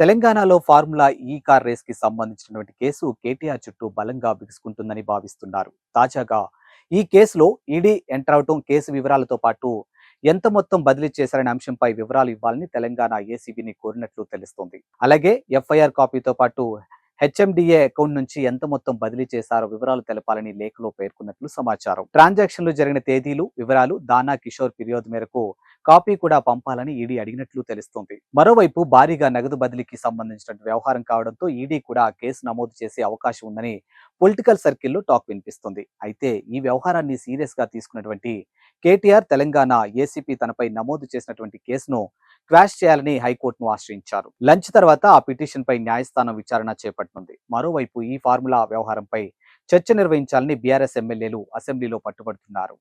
తెలంగాణలో ఫార్ములా ఈ కార్ రేస్కి సంబంధించినటువంటి కేసు కేటీఆర్ చుట్టూ బలంగా బిగుసుకుంటుందని భావిస్తున్నారు. తాజాగా ఈ కేసులో ఈడీ ఎంటర్ అవటం కేసు వివరాలతో పాటు ఎంత మొత్తం బదిలీ చేశారనే అంశంపై వివరాలు ఇవ్వాలని తెలంగాణ ఏసీబీని కోరినట్లు తెలుస్తోంది. అలాగే ఎఫ్ఐఆర్ కాపీతో పాటు హెచ్ఎండిఏ అకౌంట్ నుంచి ఎంత మొత్తం బదిలీ చేశారో వివరాలు తెలపాలని లేఖలో పేర్కొన్నట్లు సమాచారం. ట్రాన్సాక్షన్లు జరిగిన తేదీలు వివరాలు దానా కిషోర్ ఫిర్యాదు మేరకు కాపీ కూడా పంపాలని ఈడీ అడిగినట్లు తెలుస్తోంది. మరోవైపు భారీగా నగదు బదిలీకి సంబంధించిన వ్యవహారం కావడంతో ఈడీ కూడా ఆ కేసు నమోదు చేసే అవకాశం ఉందని పొలిటికల్ సర్కిల్లో టాక్ వినిపిస్తుంది. అయితే ఈ వ్యవహారాన్ని సీరియస్గా తీసుకున్నటువంటి కేటీఆర్ తెలంగాణ ఏసీపీ తనపై నమోదు చేసినటువంటి కేసును క్వాష్ చేయాలని హైకోర్టును ఆశ్రయించారు. లంచ్ తర్వాత ఆ పిటిషన్ పై న్యాయస్థానం విచారణ చేపట్టనుంది మరోవైపు ఈ ఫార్ములా వ్యవహారంపై చర్చ నిర్వహించాలని బీఆర్ఎస్ ఎమ్మెల్యేలు అసెంబ్లీలో పట్టుబడుతున్నారు.